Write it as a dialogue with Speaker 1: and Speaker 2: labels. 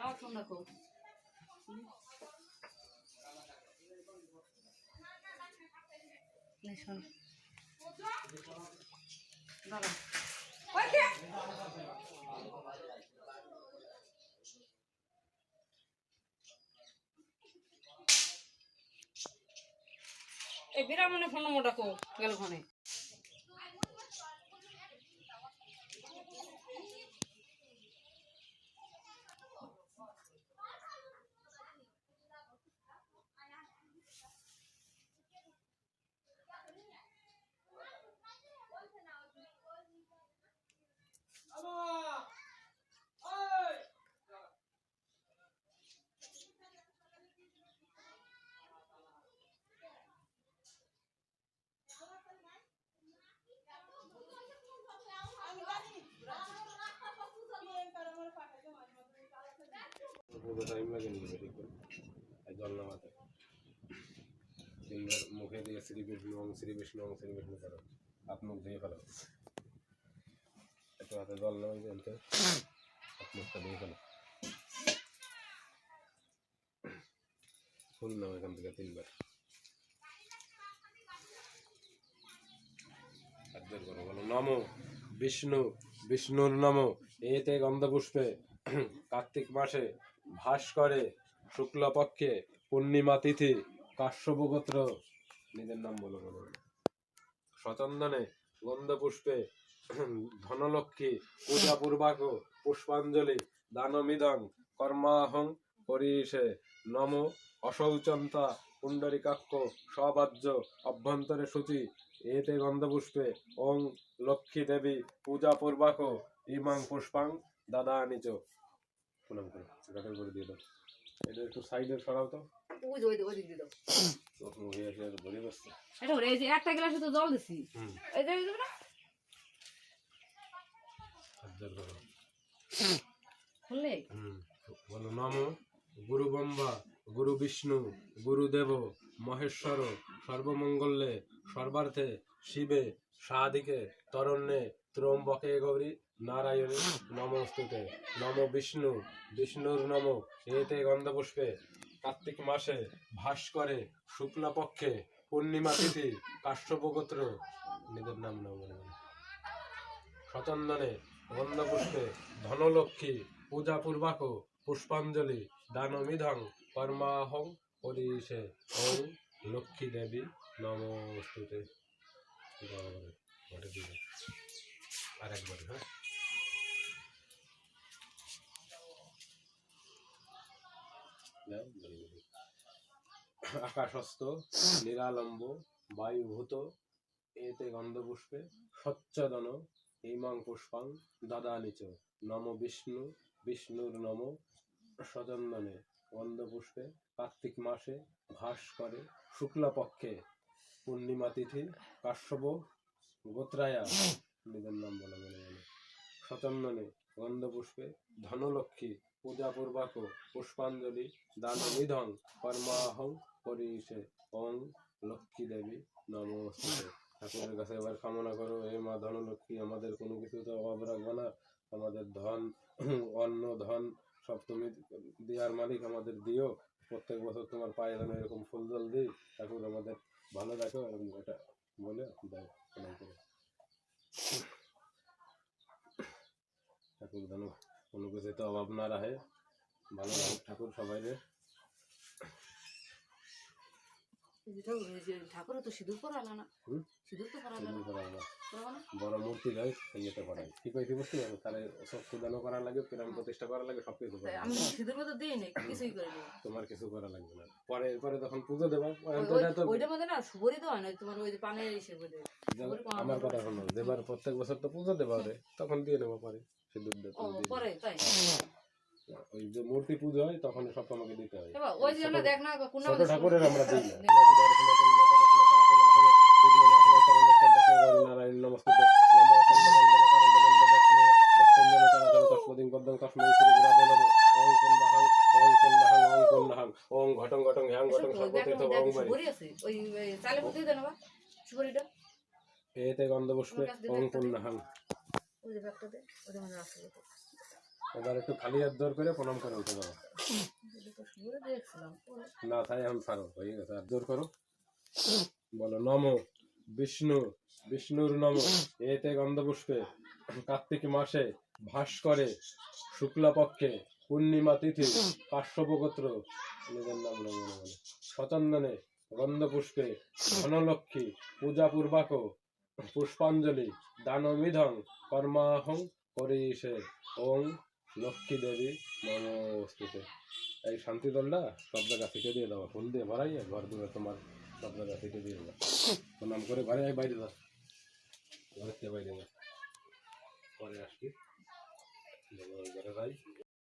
Speaker 1: আমার ফোন রাখো নে, শোন। দাঁড়া। এই বিরামনে ফোন গেল ওখানে
Speaker 2: পুরো টাইম লাগে নি তিনবার মুখে দিয়ে শ্রী বিষ্ণু শ্রী বিষ্ণু শ্রী বিষ্ণু করো। হাত মুখ ধুয়ে ফেলো। হাতে জল হাত মুখটা ধুয়ে ফেলো। ফুল নাও এখান থেকে তিনবার। নমো বিষ্ণু, বিষ্ণুর নমো। এতে গন্ধপুষ্পে কার্তিক মাসে ভাস করে শুক্লপক্ষে পূর্ণিমা তিথি কাশ্যপ গোত্র নিজের নাম বলো বলো সচন্দনে গন্ধপুষ্পে ধনলক্ষ্মী, পূজা পূর্বাক পুষ্পাঞ্জলি দানমিদং কর্মাহং পরিষে, নম অশৌচন্তা, পুণ্ডরিকাক্ষ, সবাজ্য, অভ্যন্তরে সূচি, এতে গন্ধপুষ্পে ওং লক্ষ্মী দেবী, পূজা পূর্বাক ইমাং পুষ্পাং দাদা নিচ প্রণাম করো দিয়ে দাও। এটা একটু সাইডে সরাও তো।
Speaker 1: ওই ওই ওই দিয়ে দাও। এটা ওরে, এই যে একটা গ্লাসে তো জল দিছি। এই যে, না? খুললে?
Speaker 2: হুম। বলো নম গুরু ব্রহ্মা গুরু বিষ্ণু গুরুদেব মহেশ্বর সর্বমঙ্গলে সর্বার্থে শিবে সাদিকে তরণ্যে ত্রম্বকে গৌরী নারায়ণী নমস্তুতে। নম বিষ্ণু, বিষ্ণুর নম, এতে গন্ধপুষ্পে। কার্তিক মাসে ভাস করে শুক্লপক্ষে পূর্ণিমা তিথি কাশ্যপ গোত্র নিজের নাম নাম মনে সচন্দনে গন্ধপুষ্পে ধনলক্ষ্মী, পূজা পূর্বাক, পুষ্পাঞ্জলি, দানমিধং, কর্মাহং পরিষে ওং লক্ষ্মী দেবী, নমস্তুতে। ঘরে দিবে আর হ্যাঁ? বলি। আকাশস্থ নিরালম্ব বায়ুভূত, এতে গন্ধপুষ্পে সচ্চদন হিমাং পুষ্পাং দাদা নিচ নম বিষ্ণু, বিষ্ণুর নম, সচন্দনে, গন্ধপুষ্পে, কার্তিক মাসে ভাস করে শুক্লপক্ষে। পূর্ণিমা তিথি, কাশ্যপ, গোত্রায়া, নিজের নাম বলে মনে মনে সচন্দনে গন্ধপুষ্পে, ধনলক্ষ্মী, পূজা পূর্বাক পুষ্পাঞ্জলি দান নিধং কর্মাহং পরিষে অং লক্ষ্মী দেবী নমস্তে। ঠাকুরের কাছে এবার কামনা করো, হে মা ধনলক্ষ্মী, আমাদের কোনো কিছুতে অভাব রাখবে না। আমাদের ধন, অন্ন, ধন সব তুমি দেওয়ার মালিক আমাদের দিও। প্রত্যেক বছর তোমার পায়ে যেন এরকম ফুল জল দিই। ভালো এরকম এটা বলে দাও ঠাকুর যেন কোনো কিছুতে অভাব না রাখে। ভালো ঠাকুর সবাই
Speaker 1: এই যে ঠাকুর, তো সিঁদুর পরালো না সিঁদুর তো পরালো না।
Speaker 2: করা যায়
Speaker 1: পরাবো না?
Speaker 2: বড় মূর্তি যায় ইয়েতে করাই ঠিক হয়েছে বুঝতে পারো তাহলে সব সুদানো করা লাগে প্রাণ প্রতিষ্ঠা করা লাগে সব কিছু
Speaker 1: আমি সিঁদুর মতো দিই না কিছুই করে
Speaker 2: তোমার কিছু করা লাগবে না। পরে এরপরে তখন পুজো দেবা
Speaker 1: মধ্যে না সুবরি তো হয় না তোমার ওই যে পানের এসে বলে।
Speaker 2: যে- আমার কথা শোনো যেবার প্রত্যেক বছর তো পুজো দেবা তখন দিয়ে নেব পরে সিঁদুর দিয়ে
Speaker 1: পরে তাই?
Speaker 2: দেবা। ওই যে মূর্তি পুজো হয় তখন সব তোমাকে দিতে হয়।
Speaker 1: ওই যে আমরা দেখ না কোন
Speaker 2: ঠাকুরের আমরা দিই নারায়ণ নমস্তে ওং ঘটং ঘটং হ্যাং ঘটং সর্বতীর্থ ওং
Speaker 1: মধ্যে বা
Speaker 2: এতে গন্ধপুষ্পে ওং পূর্ণাহাং
Speaker 1: ওই যে ব্যাগটা ওদের মনে আসলে
Speaker 2: এবার একটু খালি হাত দর করে প্রণাম করে উঠে
Speaker 1: পরে
Speaker 2: না, তাই এখন পারো হয়ে গেছে, আর জোর করো। বলো, নম, বিষ্ণু, বিষ্ণুর নম। এতে গন্ধপুষ্পে, কার্তিক মাসে ভাস করে শুক্লা পক্ষে পূর্ণিমা তিথি, কাশ্যপগোত্র মনে শতন্দনে গন্ধপুষ্পে, ধনলক্ষ্মী পূজা পূর্বাক পুষ্পাঞ্জলি দানমিধং কর্মাহং করিষে, ওং লক্ষ্মী দেবী নমস্তুতে এই শান্তি দলটা সব জায়গা ফিটে দিয়ে দাও। ফুল দিয়ে ভরাই, ঘর দূরে তোমার সব জায়গা ফিটে দিয়ে দাও। প্রণাম করে ঘরে আয়, বাইরে দাও ঘরে বাইরে পরে আসবি। ঘরে যাই